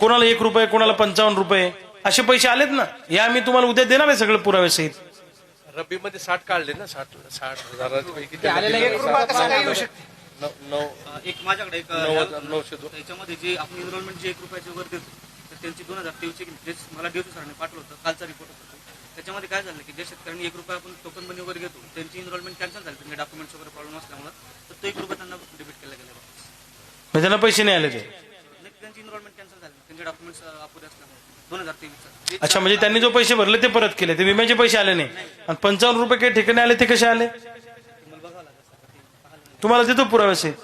कोणाला एक रुपये कोणाला पंचावन्न रुपये असे पैसे आलेत ना? या आम्ही तुम्हाला उद्या देणार आहे सगळं पुरावे सहित. रब्बी मध्ये साठ काढले ना? साठ साठ हजारापैकी नऊ नऊ एक माझ्याकडे एक नव्वद नऊशे दोन. त्याच्यामध्ये जे आपण एनरोलमेंट जे एक रुपयाचे वर देतो तर त्यांची दोन हजार तेवीसचे जे मला ड्युटी सरांनी पाठवलं होतं कालचा रिपोर्ट होता तो. त्याच्यामध्ये काय झालं की जे शेतकऱ्यांनी एक रुपया आपण टोकन मनी वगैरे घेतो त्यांची एनरोलमेंट कॅन्सल झाली त्यांचे डॉक्युमेंट्स वगैरे प्रॉब्लेम असल्यामुळे तर तो एक रुपया त्यांना डिबिट केला गेला. म्हणजे त्यांना पैसे नाही आले ते? त्यांची एनरोलमेंट कॅन्सल झाली. त्यांचे डॉक्युमेंट्स अपुरे असल्यामुळे. दोन हजार तेवीसचा. अच्छा म्हणजे त्यांनी जो पैसे भरले ते परत केले. ते विम्याचे पैसे आले नाही. आणि पंचावन्न रुपये काही ठिकाणी आले ते कसे आले? तुम्हाला देतो पुरावे सहित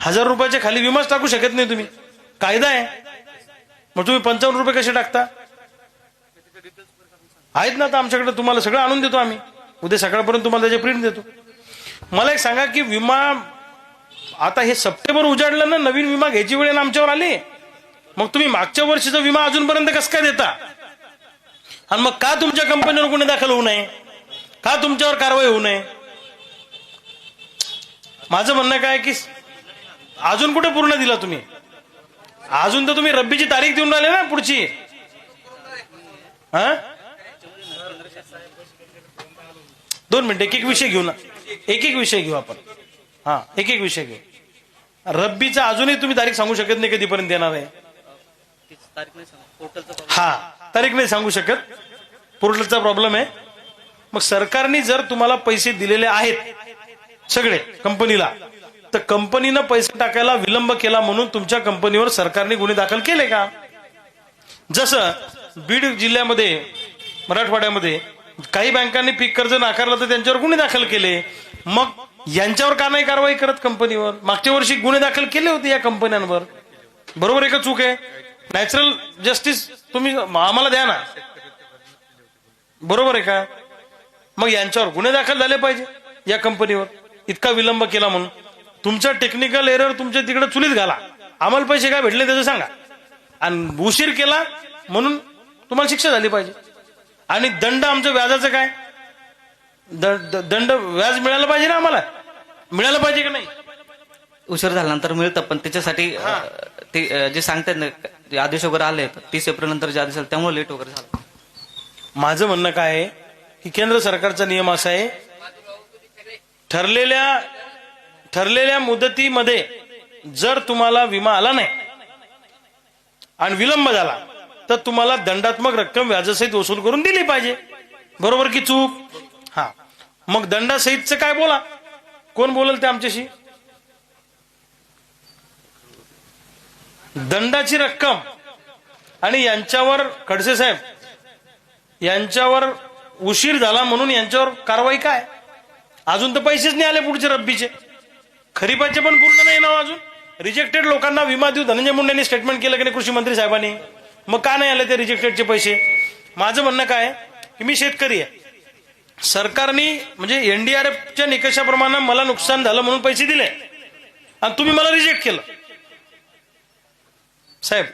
हजार रुपयाच्या खाली विमाच टाकू शकत नाही तुम्ही. कायदा आहे. मग तुम्ही पंचावन्न रुपये कसे टाकता? आहेत ना आता आमच्याकडे तुम्हाला सगळं आणून देतो आम्ही. उद्या सकाळपर्यंत तुम्हाला त्याचे प्रिंट देतो. मला एक सांगा की विमा आता हे सप्टेंबर उजाडलं ना नवीन विमा घ्यायची वेळ आमच्यावर आली. मग तुम्ही मागच्या वर्षीचा विमा अजूनपर्यंत कसं काय देता? आणि मग का तुमच्या कंपनीवर गुन्हे दाखल होऊ नये? का तुमच्यावर कारवाई होऊ नये? माझं म्हणणं काय की अजून कुठे पूर्ण दिला तुम्ही? अजून तर तुम्ही रब्बीची तारीख देऊन राहिले ना पुढची. हा? दोन मिनिट एक एक विषय घेऊ ना. एक एक विषय घेऊ आपण. हा एक एक विषय घेऊ. रब्बीचा अजूनही तुम्ही तारीख सांगू शकत नाही कधीपर्यंत येणार आहे. हा तारीख नाही सांगू शकत. पोर्टलचा प्रॉब्लेम आहे. मग सरकारने जर तुम्हाला पैसे दिलेले आहेत सगळे कंपनीला तर कंपनीनं पैसे टाकायला विलंब केला म्हणून तुमच्या कंपनीवर सरकारने गुन्हे दाखल केले का? जसं बीड जिल्ह्यामध्ये मराठवाड्यामध्ये काही बँकांनी पीक कर्ज नाकारलं तर त्यांच्यावर गुन्हे दाखल केले. मग यांच्यावर का नाही कारवाई करत कंपनीवर? मागच्या वर्षी गुन्हे दाखल केले होते या कंपन्यांवर. बरोबर आहे का चूक आहे? नॅचरल जस्टिस तुम्ही आम्हाला द्या ना. बरोबर आहे का? मग यांच्यावर गुन्हे दाखल झाले पाहिजे या कंपनीवर. इतका विलंब केला म्हणून. तुमचा टेक्निकल एरर तुमच्या तिकडे चुलीत घाला. आम्हाला पैसे काय भेटले त्याचं सांगा. आणि उशीर केला म्हणून तुम्हाला शिक्षा झाली पाहिजे. आणि दंड आमचं व्याजाचं काय? दंड व्याज मिळालं पाहिजे ना आम्हाला? मिळालं पाहिजे का नाही? उशीर झाल्यानंतर मिळतं पण त्याच्यासाठी ते जे सांगतात ना जे आदेश वगैरे आले तीस एप्रिल नंतर जे आदेश आले त्यामुळे लेट वगैरे झालं. माझं म्हणणं काय आहे की केंद्र सरकारचा नियम असा आहे ठरलेल्या ठरलेल्या मुदतीमध्ये जर तुम्हाला विमा आला नाही आणि विलंब झाला तर तुम्हाला दंडात्मक रक्कम व्याजासहित वसूल करून दिली पाहिजे. बरोबर की चूक? मग दंडासहितचं काय बोला? कोण बोलल ते आमच्याशी? दंडाची रक्कम. आणि यांच्यावर खडसे साहेब यांच्यावर उशीर झाला म्हणून यांच्यावर कारवाई काय? अजून तर पैसेच नाही आले पुढचे रब्बीचे. खरीपाचे पण पूर्ण नाही ना अजून. रिजेक्टेड लोकांना विमा देऊ. धनंजय मुंडेंनी स्टेटमेंट केलं की नाही कृषी मंत्री साहेबांनी? मग का नाही आले ते रिजेक्टेडचे पैसे? माझं म्हणणं काय आहे? की मी शेतकरी आहे. सरकारने म्हणजे एनडीआरएफच्या निकषाप्रमाणे मला नुकसान झालं म्हणून पैसे दिले. आणि तुम्ही मला रिजेक्ट केलं. साहेब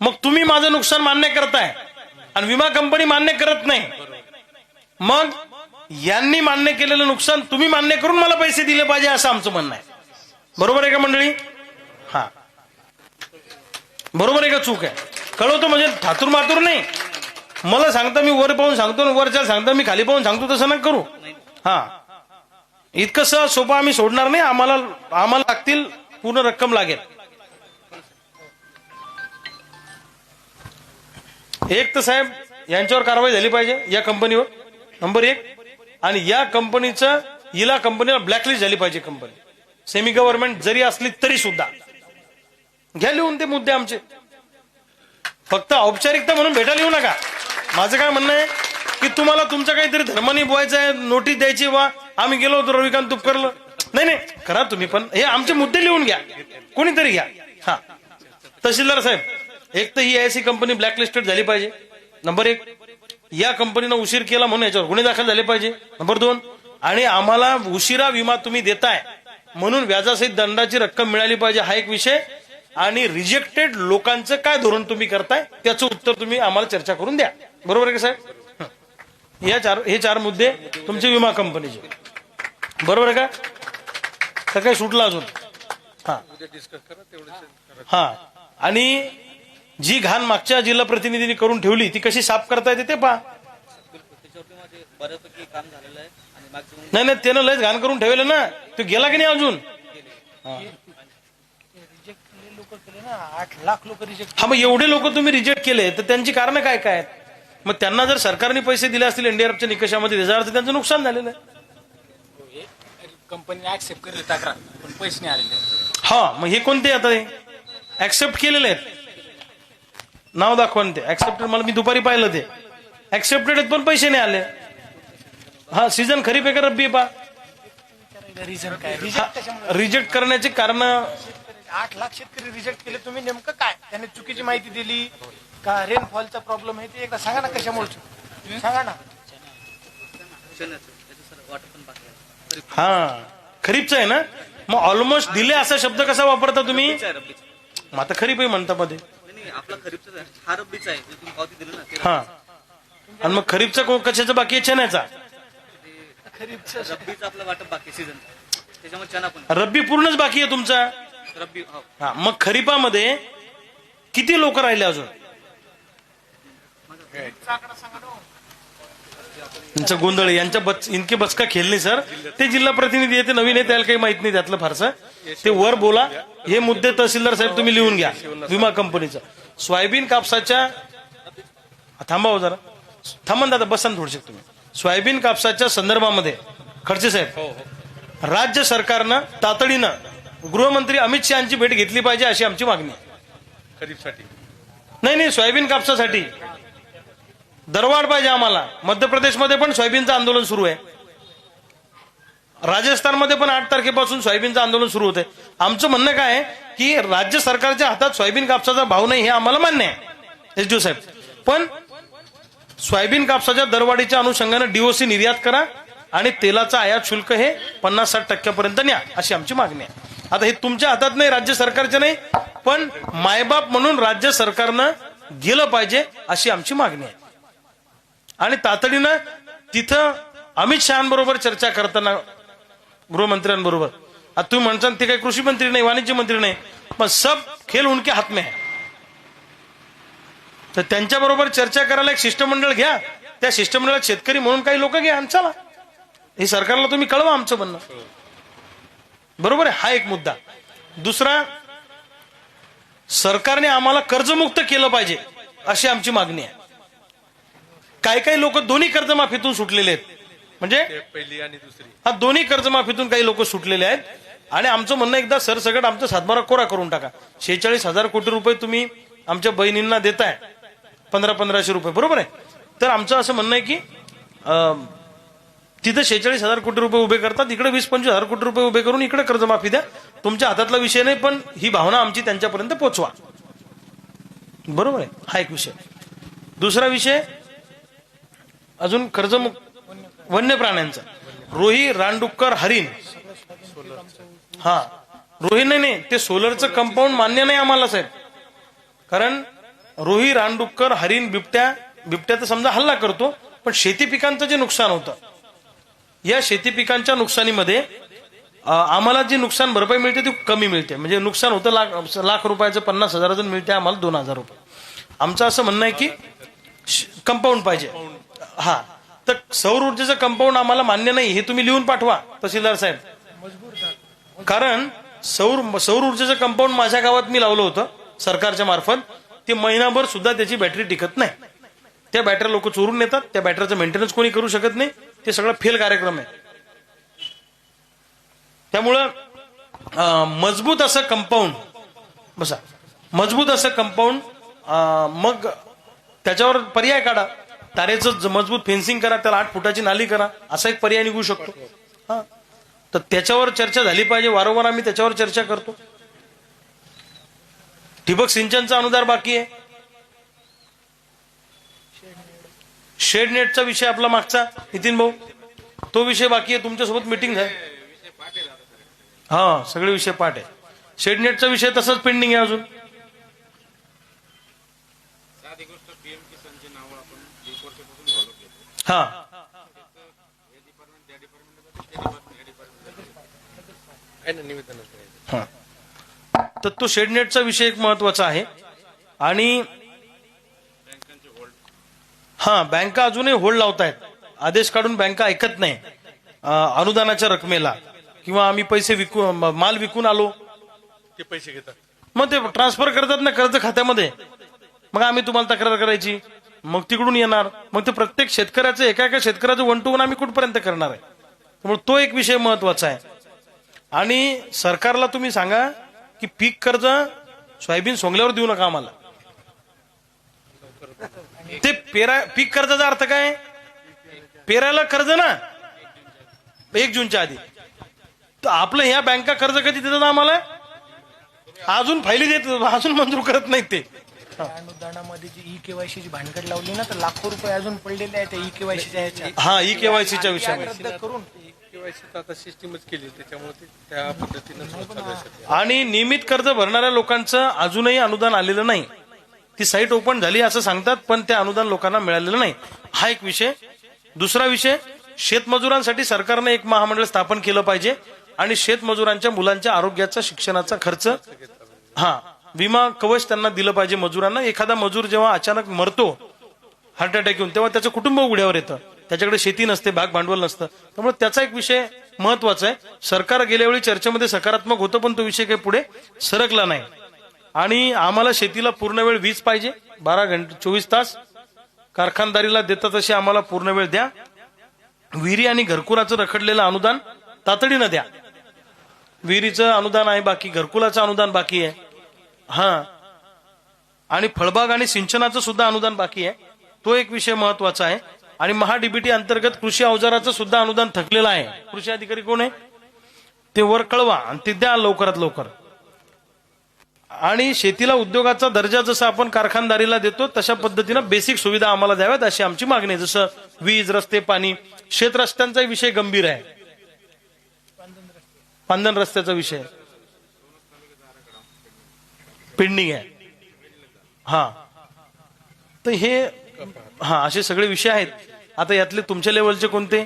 मग तुम्ही माझं नुकसान मान्य करताय आणि विमा कंपनी मान्य करत नाही. मग यांनी मान्य केलेलं नुकसान तुम्ही मान्य करून मला पैसे दिले पाहिजे असं आमचं म्हणणं आहे. बरोबर आहे का मंडळी? हा. बरोबर आहे का चूक आहे? कळवतो म्हणजे ठातूर मातूर नाही. मला सांगता मी वर पाहून सांगतो आणि वरच्या सांगता मी खाली पाहून सांगतो तसं नका करू. हा. इतकं सहज सोपं आम्ही सोडणार नाही. आम्हाला आम्हाला लागतील पूर्ण रक्कम लागेल. एक तर साहेब यांच्यावर कारवाई झाली पाहिजे या कंपनीवर. नंबर एक. आणि या कंपनीचं हिला कंपनीला ब्लॅकलिस्ट झाली पाहिजे कंपनी. सेमी गव्हर्नमेंट जरी असली तरी सुद्धा. घ्या लिहून ते मुद्दे आमचे. फक्त औपचारिकता म्हणून भेटायला येऊ नका. माझं काय म्हणणं आहे की तुम्हाला तुमचं काहीतरी धर्मानी बोलायचं आहे नोटीस द्यायची वा आम्ही गेलो होतो रविकांत तुपकरला. नाही नाही करा तुम्ही पण हे आमचे मुद्दे लिहून घ्या. कोणीतरी घ्या. हा. तहसीलदार साहेब एक तर ही आयसी कंपनी ब्लॅकलिस्टेड झाली पाहिजे. नंबर एक या कंपनीनं उशीर केला म्हणून याच्यावर गुन्हे दाखल झाले पाहिजे. नंबर दोन आणि आम्हाला उशिरा विमा तुम्ही देताय म्हणून व्याजासहित दंडाची रक्कम मिळाली पाहिजे. हा एक विषय. आणि रिजेक्टेड लोकांचं काय धोरण तुम्ही करताय त्याचं उत्तर तुम्ही आम्हाला चर्चा करून द्या. बरोबर आहे का साहेब? या चार हे चार मुद्दे तुमचे विमा कंपनीचे. बरोबर आहे का? तर काही सुटला अजून. हा. हा. आणि जी घाण मागच्या जिल्हा प्रतिनिधींनी करून ठेवली ती कशी साफ करता येते ते पहा. नाही नाही त्यानं लयच घाण करून ठेवलं ना. तो गेला की नाही अजून? लोक आठ लाख लोक रिजेक्ट हा मग एवढे लोक तुम्ही रिजेक्ट केले तर त्यांची कारण काय काय आहेत? मग त्यांना जर सरकारने पैसे दिले असतील एनडीआरएफच्या निकषामध्ये त्याचा अर्थ त्यांचं नुकसान झालेलं आहे. कंपनी ऍक्सेप्ट केली तक्रार पण पैसे नाही आलेले. हा मग हे कोणते आता ऍक्सेप्ट केलेले आहेत. नाव दाखवा ना ते. ऍक्सेप्टेड मला मी दुपारी पाहिलं ते. ऍक्सेप्टेड आहेत पण पैसे नाही आले. हा सीझन खरीप आहे का रब्बी आहे पा? रिझन काय? रिजेक्ट करण्याचे कारण आठ लाख शेतकरी रिजेक्ट केले तुम्ही नेमकं काय? त्याने चुकीची माहिती दिली. का रेनफॉलचा प्रॉब्लेम आहे ते एकदा सांगा ना कशामुळे? सांगा ना. चण्याचं त्याचं सर वाटप पण बाकी आहे तरी हा खरीपचं आहे ना? मग ऑलमोस्ट दिले असा शब्द कसा वापरता तुम्ही? मग आता खरीप आहे म्हणता मध्ये. नाही नाही आपला खरीपचा आहे. हा रब्बीचा आहे. जे तुम्ही पावती दिली ना ते हा. आणि मग खरीपचा को- कशाचा बाकी आहे? चण्याचा. खरीपचं. रब्बीचं आपलं वाटप बाकी सीझन त्याच्यामुळे चना पण रब्बी पूर्णच बाकी आहे तुमचा? रब्बी हो. हा मग खरीपामध्ये किती लोक राहिले अजून? यांचा गोंधळ. यांच्या बच इनके बचका खेळणे सर. ते जिल्हा प्रतिनिधी आहे ते नवीन आहे त्याला काही माहीत नाही त्यातलं फारसं. ते वर बोला. हे मुद्दे तहसीलदार साहेब तुम्ही लिहून घ्या. विमा कंपनीचा. सोयाबीन कापसाच्या थांबा हो जरा. थांबा दादा बसा ना थोडसे तुम्ही. सोयाबीन कापसाच्या संदर्भामध्ये. खडसे साहेब. राज्य सरकारनं तातडीनं गृहमंत्री अमित शहाची भेट घेतली पाहिजे अशी आमची मागणी खरीपसाठी. नाही नाही सोयाबीन कापसासाठी. दरवाढ पाहिजे आम्हाला. मध्य प्रदेशमध्ये पण सोयाबीनचं आंदोलन सुरू आहे. राजस्थानमध्ये पण आठ तारखेपासून सोयाबीनचं आंदोलन सुरू होते. आमचं म्हणणं काय आहे की राज्य सरकारच्या हातात सोयाबीन कापसाचा भाव नाही हे आम्हाला मान्य आहे. एस डी साहेब. पण सोयाबीन कापसाच्या दरवाढीच्या अनुषंगाने डीओसी निर्यात करा आणि तेलाचं आयात शुल्क हे पन्नास साठ टक्क्यापर्यंत न्या अशी आमची मागणी आहे. आता हे तुमच्या हातात नाही राज्य सरकारच्या नाही पण मायबाप म्हणून राज्य सरकारनं गेलं पाहिजे अशी आमची मागणी आहे. आणि तातडीनं तिथं अमित शहाबरोबर चर्चा करताना गृहमंत्र्यांबरोबर. आता तुम्ही म्हणता ते काही कृषी मंत्री नाही वाणिज्य मंत्री नाही पण सब खेल उनके हात में है. तर त्यांच्याबरोबर चर्चा करायला एक शिष्टमंडळ घ्या. त्या शिष्टमंडळात शेतकरी म्हणून काही लोक घ्या आमच्याला हे सरकारला तुम्ही कळवा आमचं म्हणणं. बरोबर आहे? हा एक मुद्दा. दुसरा सरकारने आम्हाला कर्जमुक्त केलं पाहिजे अशी आमची मागणी आहे. काही काही लोक दोन्ही कर्जमाफीतून सुटलेले आहेत. म्हणजे? पहिली आणि दुसरी. हा दोन्ही कर्जमाफीतून काही लोक सुटलेले आहेत. आणि आमचं म्हणणं एकदा सरसकट आमचा सातबारा कोरा करून टाका. शेहेचाळीस हजार कोटी रुपये तुम्ही आमच्या बहिणींना देताय. पंधरा पंधराशे रुपये. बरोबर आहे? तर आमचं असं म्हणणं आहे की तिथं शेहेचाळीस हजार कोटी रुपये उभे करतात. इकडे वीस पंचवीस हजार कोटी रुपये उभे करून इकडे कर्जमाफी द्या. तुमच्या हातातला विषय नाही पण ही भावना आमची त्यांच्यापर्यंत पोचवा. बरोबर आहे? हा एक विषय. दुसरा विषय अजून कर्जमुक्त वन्य प्राण्यांचा रोही रानडुक्कर हरिण. हा. रोही नाही नाही ते सोलरचं कंपाऊंड मान्य नाही आम्हाला साहेब. कारण रोही रानडुक्कर हरिण बिबट्या बिबट्या तर समजा हल्ला करतो पण शेती पिकांचं जे नुकसान होतं या शेती पिकांच्या नुकसानीमध्ये आम्हाला जी नुकसान भरपाई मिळते ती कमी मिळते. म्हणजे नुकसान होतं लाख लाख रुपयाचं पन्नास हजारातून मिळते आम्हाला दोन हजार रुपये. आमचं असं म्हणणं आहे की कंपाऊंड पाहिजे. हा. तर सौर ऊर्जेचं कंपाऊंड आम्हाला मान्य नाही हे तुम्ही लिहून पाठवा तहसीलदार साहेब. कारण सौर सौर ऊर्जेचं कंपाऊंड माझ्या गावात मी लावलं होतं सरकारच्या मार्फत. ते महिनाभर सुद्धा त्याची बॅटरी टिकत नाही. त्या बॅटऱ्या लोक चोरून नेतात त्या बॅटरीचं मेंटेनन्स कोणी करू शकत नाही ते सगळं फेल कार्यक्रम आहे. त्यामुळं मजबूत असं कंपाऊंड बसा. मजबूत असं कंपाऊंड मग त्याच्यावर पर्याय काढा. तारेचं मजबूत फेन्सिंग करा त्याला आठ फुटाची नाली करा असा एक पर्याय निघू शकतो. हा. तर त्याच्यावर चर्चा झाली पाहिजे वारंवार आम्ही त्याच्यावर चर्चा करतो. ठिबक सिंचनचा अनुदान बाकी आहे. शेड नेटचा विषय आपला मागचा नितीन भाऊ. तो विषय बाकी आहे तुमच्यासोबत मिटिंग आहे हा सगळे विषय पाठ आहे. शेड नेटचा विषय तसंच पेंडिंग आहे अजून. हा. हा. तर तो शेडनेटचा विषय एक महत्त्वाचा आहे. आणि हा बँका अजूनही होल्ड लावतायत. आदेश काढून बँका ऐकत नाही. अनुदानाच्या रकमेला. किंवा आम्ही पैसे विकू माल विकून आलो. ते पैसे घेतात. मग ते ट्रान्सफर करतात ना कर्ज खात्यामध्ये. मग आम्ही तुम्हाला तक्रार करायची. मग तिकडून येणार. मग ते प्रत्येक शेतकऱ्याचं एका एका शेतकऱ्याचं वन टू वन आम्ही कुठपर्यंत करणार आहे? त्यामुळे तो एक विषय महत्त्वाचा आहे. आणि सरकारला तुम्ही सांगा की पीक कर्ज सोयाबीन सोंगल्यावर देऊ नका आम्हाला. ते पेरा पीक कर्जाचा अर्थ काय? पेरायला कर्ज ना? एक जूनच्या आधी. तर आपलं ह्या बँका कर्ज कधी देतात आम्हाला? अजून फायली देत अजून मंजूर करत नाही ते. अनुदानामध्ये जी ई केवायसीची भानगड लावली ना तर लाखो रुपये अजून पडलेले आहेत त्या ई केवायसीच्या ह्याच्यात. हा ई केवायसीच्या विषयामध्ये. रद्द करून. केवायसी आता सिस्टीमच केली त्याच्यामुळे ते त्या पद्धतीनं सुरू चालू आहे सध्या. आणि नियमित कर्ज भरणाऱ्या लोकांचं अजूनही अनुदान आलेलं नाही. ती साईट ओपन झाली असं सांगतात पण ते अनुदान लोकांना मिळालेलं नाही. हा एक विषय. दुसरा विषय शेतमजुरांसाठी सरकारनं एक महामंडळ स्थापन केलं पाहिजे आणि शेतमजुरांच्या मुलांच्या आरोग्याचा शिक्षणाचा खर्च. हा. विमा कवच त्यांना दिलं पाहिजे मजुरांना. एखादा मजूर जेव्हा अचानक मरतो हार्ट अटॅक येऊन तेव्हा त्याचं कुटुंब उघड्यावर येतं. त्याच्याकडे शेती नसते भाग भांडवल नसतं. त्यामुळे त्याचा एक विषय महत्त्वाचा आहे. सरकार गेल्या वेळी चर्चेमध्ये सकारात्मक होतं पण तो विषय काही पुढे सरकला नाही. आणि आम्हाला शेतीला पूर्ण वेळ वीज पाहिजे. बारा घंटे चोवीस तास. कारखानदारीला देतात तशी आम्हाला पूर्ण वेळ द्या. विहिरी आणि घरकुलाचं रखडलेलं अनुदान तातडीनं द्या. विहिरीचं अनुदान आहे बाकी घरकुलाचं अनुदान बाकी आहे. हा. आणि फळबाग आणि सिंचनाचं सुद्धा अनुदान बाकी आहे. तो एक विषय महत्त्वाचा आहे. आणि महाडीबीटी अंतर्गत कृषी अवजाराचं सुद्धा अनुदान थकलेलं आहे. कृषी अधिकारी कोण आहे? ते वर कळवा आणि ते द्या लवकरात लवकर. आणि शेतीला उद्योगाचा दर्जा जसा आपण कारखानदारीला देतो तशा पद्धतीनं बेसिक सुविधा आम्हाला द्याव्यात अशी आमची मागणी आहे. जसं वीज रस्ते पाणी शेत रस्त्यांचा विषय गंभीर आहे. पांदन रस्त्याचा विषय पेंडिंग आहे. हा. तर हे हा असे सगळे विषय आहेत. आता यातले तुमच्या लेवलचे कोणते?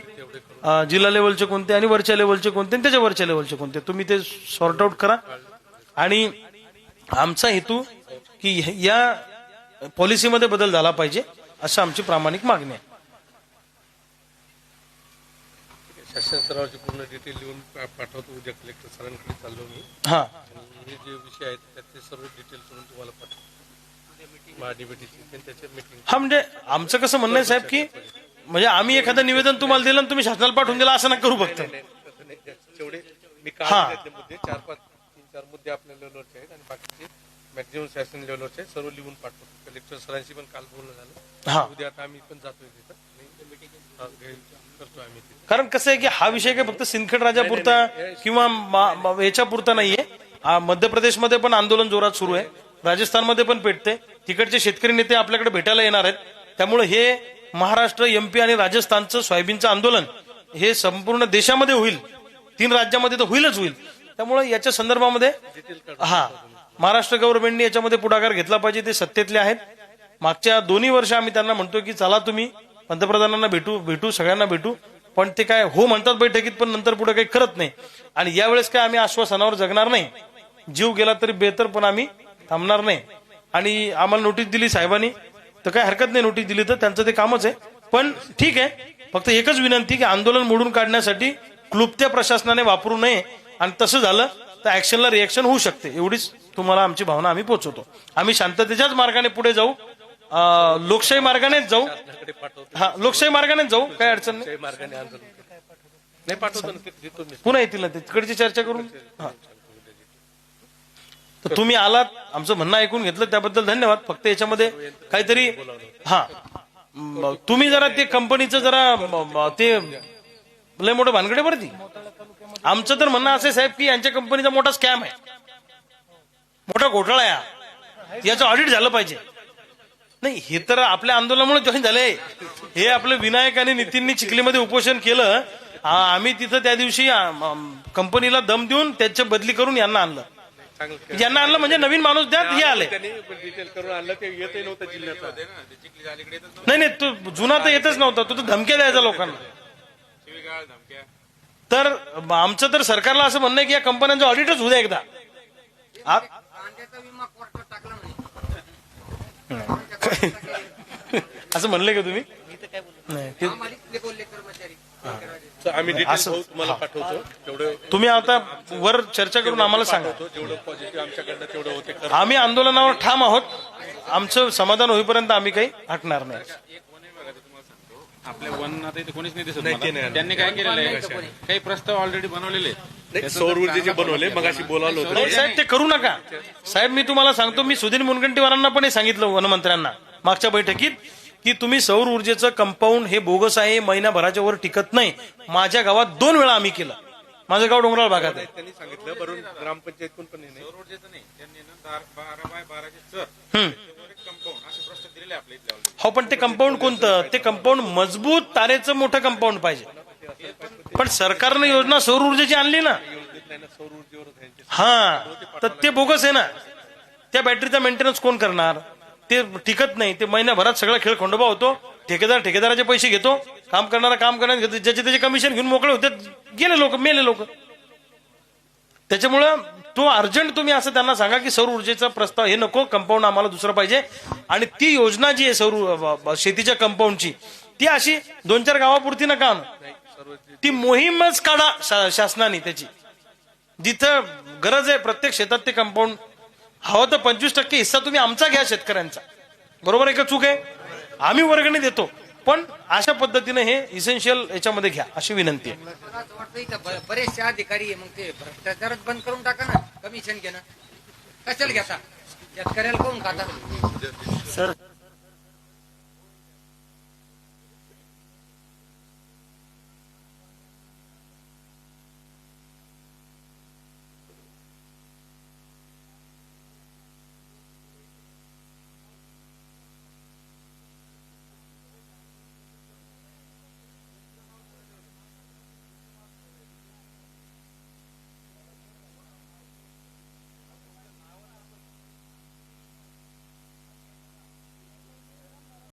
जिल्हा लेवलचे कोणते आणि वरच्या लेवलचे कोणते आणि त्याच्या वरच्या लेवलचे कोणते? तुम्ही ते सॉर्ट आउट करा. आणि आमचा हेतू की या पॉलिसीमध्ये बदल झाला पाहिजे असं आमची प्रामाणिक मागणी आहे. शासन स्तरावरची पूर्ण डिटेल लिहून पा- पाठवतो उद्या कलेक्टर सरांकडे चाललो मी. हा. आणि हे जे विषय आहेत त्यातले सर्व डिटेल करून तुम्हाला पाठवतो. महाडीबीटीची त्याच्या मीटिंग हा म्हणजे आमचं कसं म्हणणं आहे साहेब की म्हणजे आम्ही एखादं निवेदन तुम्हाला दिलं आणि तुम्ही शासनाला पाठवून दिलं असं नका करू फक्त. जेवढे मी हा. मुद्दे चार पाच तीन चार मुद्दे आपल्या लेवलवरचे आहेत आणि बाकीचे मॅक्झिमम शासन लेवलवरचे आहेत सर्व लिहून पाठवतो. कलेक्टर सरांशी पण काल बोलणं झालं. हा. उद्या आता आम्ही पण जातोय तिथं आणि हा, हे करतो आम्ही तिथे कारण कसं आहे की हा विषय काय फक्त सिंदखेड राजापुरता किंवा मा- याच्यापुरता नाहीये. हा, मध्य प्रदेशमध्ये पण आंदोलन जोरात सुरू आहे. राजस्थानमध्ये पण पेटते. तिकडचे शेतकरी नेते आपल्याकडे भेटायला येणार आहेत. त्यामुळे हे महाराष्ट्र एमपी आणि राजस्थानचं सोयाबीनचं आंदोलन हे संपूर्ण देशामध्ये होईल. तीन राज्यामध्ये तर होईलच होईल. त्यामुळे याच्या संदर्भामध्ये हा महाराष्ट्र गव्हर्नमेंटने याच्यामध्ये पुढाकार घेतला पाहिजे ते सत्तेतले आहेत. मागच्या दोन्ही वर्ष आम्ही त्यांना म्हणतो की चला तुम्ही पंतप्रधानांना भेटू भेटू सगळ्यांना भेटू पण ते काय हो म्हणतात बैठकीत पण नंतर पुढे काही करत नाही. आणि यावेळेस काय आम्ही आश्वासनावर जगणार नाही. जीव गेला तरी बेहतर पण आम्ही थांबणार नाही. आणि आम्हाला नोटीस दिली साहेबांनी. तर काय हरकत नाही नोटीस दिली तर त्यांचं ते कामच आहे. पण ठीक आहे. फक्त एकच विनंती की आंदोलन मोडून काढण्यासाठी क्लुप्त्या प्रशासनाने वापरू नये. आणि तसं झालं तर ऍक्शनला रिएक्शन होऊ शकते. एवढीच तुम्हाला आमची भावना आम्ही पोहोचवतो आम्ही शांततेच्याच मार्गाने पुढे जाऊ. लोकशाही मार्गानेच जाऊ. हा लोकशाही मार्गानेच जाऊ. काय अडचण नाही. नाही पाठवतो पुन्हा येतील ना तिकडची चर्चा करून. हा. तर तुम्ही आलात आमचं म्हणणं ऐकून घेतलं त्याबद्दल धन्यवाद. फक्त याच्यामध्ये काहीतरी हा. तुम्ही जरा ते कंपनीचं जरा ते लय मोठं भानगडे बरं ती. आमचं तर म्हणणं असं साहेब की यांच्या कंपनीचा मोठा स्कॅम आहे. मोठा घोटाळा आहे. याचं ऑडिट झालं पाहिजे. नाही हे तर आपल्या आंदोलनामुळे जॉईन झाले. हे आपलं विनायक आणि नितीननी चिखलीमध्ये उपोषण केलं. आम्ही तिथं त्या दिवशी कंपनीला दम देऊन त्याच्या बदली करून यांना आणलं. यांना आणलं म्हणजे नवीन माणूस द्या हे आले. त्यांनी डिटेल करून आणलं ते येतही नव्हतं जिल्ह्यात नाही नाही तो जुना तर येतच नव्हता तो तर धमक्या द्यायचा लोकांना. तर आमचं तर सरकारला असं म्हणणं आहे की या कंपन्यांचं ऑडिटच होऊ द्या एकदा. असं म्हणले का तुम्ही? नाही. ते- आम्हाला इथले बोलले कर्मचारी तर आम्ही डिटेल असं- भाऊ तुम्हाला पाठवतो. तेवढं तुम्ही आता वर चर्चा करून आम्हाला सांगा. पाठवतो जेवढं पॉझिटिव्ह आमच्याकडनं तेवढं होते कर आम्ही आंदोलनावर ठाम आहोत. आमचं समाधान होईपर्यंत आम्ही काही हटणार नाही. आपल्या वन आता इथे कोणीच नाही दिसत मला. त्यांनी काय केलेलं आहे? काही प्रस्ताव ऑलरेडी बनवलेले आहेत. सौर ऊर्जेचे बनवले बनवलं मगाशी बोलावलं होतं. नाही साहेब ते करू नका. साहेब मी तुम्हाला सांगतो मी सुधीर मुनगंटीवारांना पण हे सांगितलं वनमंत्र्यांना मागच्या बैठकीत की तुम्ही सौर ऊर्जेचं कंपाऊंड हे बोगस आहे महिनाभराच्या वर टिकत नाही. माझ्या गावात दोन वेळा आम्ही केलं. माझं गाव डोंगराळ भागात आहे. त्यांनी सांगितलं ग्रामपंचायत पण नाही. सौर ऊर्जेचं नाही. त्यांनी ना दार- बारा बाय बाराचे चर हम्म. त्याच्यावर एक कंपाऊंड असे प्रस्ताव दिलेले आहे आपल्या इथल्या already. हो पण ते कंपाऊंड कोणतं? ते कंपाऊंड मजबूत तारेचं मोठं कंपाऊंड पाहिजे. पण सरकारनं योजना सौर ऊर्जेची आणली ना. हा तर ते बोगस आहे ना. त्या बॅटरीचा मेंटेनन्स कोण करणार? ते टिकत नाही. ते महिन्याभरात सगळा खेळ खंडोबा होतो. ठेकेदार ठेकेदाराचे पैसे घेतो. काम करणारा काम करण्यात घेतो. ज्याचे त्याचे कमिशन घेऊन मोकळे होते. गेले लोक मेले लोक. त्याच्यामुळं तो अर्जंट तुम्ही असं त्यांना सांगा की सौर ऊर्जेचा प्रस्ताव हे नको कंपाऊंड आम्हाला दुसरं पाहिजे. आणि ती योजना जी आहे सौर शेतीच्या कंपाऊंडची ती अशी दोन चार गावापुरती ना आणू. ती मोहीमच काढा शा- शासनाने त्याची. जिथं गरज आहे प्रत्येक शेतात ते कंपाऊंड. हवं तर पंचवीस टक्के हिस्सा तुम्ही आमचा घ्या शेतकऱ्यांचा. बरोबर आहे का चूक आहे? आम्ही वर्गणी देतो. पण अशा पद्धतीने हे इसेन्शियल याच्यामध्ये घ्या अशी विनंती आहे. बरेचसे अधिकारी आहे मग ते भ्रष्टाचारच बंद करून टाका ना. कमिशन घेणं. कशाला घेता? शेतकऱ्याला कोण खाता? सर